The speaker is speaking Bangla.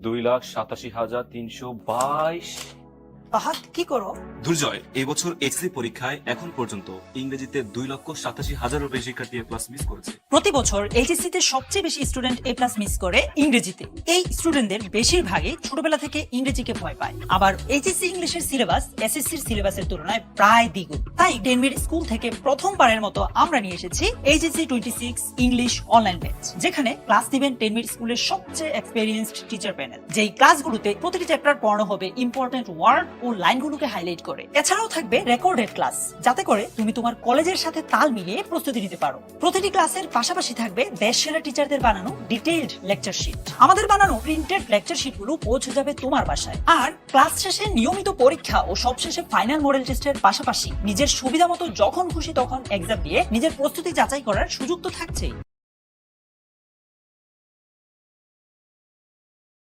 দুই লাখ সাতাশি হাজার তিনশো বাইশ ফাহাদ কি করো? দুর্জয় এইচএসসি পরীক্ষায় এখন পর্যন্ত ইংরেজিতে দুই লক্ষ সাতাশি বেশি শিক্ষার্থী এ প্লাস মিস করেছে। প্রতি বছর এইচএসসি তে সবচেয়ে বেশি স্টুডেন্ট এ প্লাস মিস করে ইংরেজিতে। এই স্টুডেন্টদের বেশিরভাগই ছোটবেলা থেকে ইংরেজিকে ভয় পায়। আবার এইচএসসি ইংলিশের সিলেবাস এসএসসি এর সিলেবাসের তুলনায় প্রায় দ্বিগুণ। তাই টেনমির স্কুল থেকে প্রথমবারের মতো আমরা নিয়ে এসেছি HSC twenty six English online batch যেখানে ক্লাস দিবেন টেনমির স্কুলের সবচেয়ে এক্সপেরিয়েন্সড টিচার প্যানেল যেই ক্লাসগুলোতে প্রতিটি চ্যাপ্টার পড়ানো হবে ইম্পর্টেন্ট ওয়ার্ড ও লাইনগুলোকে হাইলাইট করে। এছাড়াও থাকবে রেকর্ডেড ক্লাস যাতে করে তুমি তোমার কলেজের সাথে তাল মিলিয়ে প্রস্তুতি নিতে পারো। প্রতিটি ক্লাসের পাশাপাশি থাকবে দেশ সেরা টিচারদের বানানো ডিটেইলড লেকচার শিট আমাদের বানানো প্রিন্টেড লেকচার শিটগুলো পৌঁছে যাবে তোমার বাসায়। আর ক্লাস শেষে নিয়মিত পরীক্ষা ও সবশেষে ফাইনাল মডেল টেস্টের পাশাপাশি নিজের সুবিধা মতো যখন খুশি তখন এক্সাম দিয়ে নিজের প্রস্তুতি যাচাই করার সুযোগ তো থাকছেই।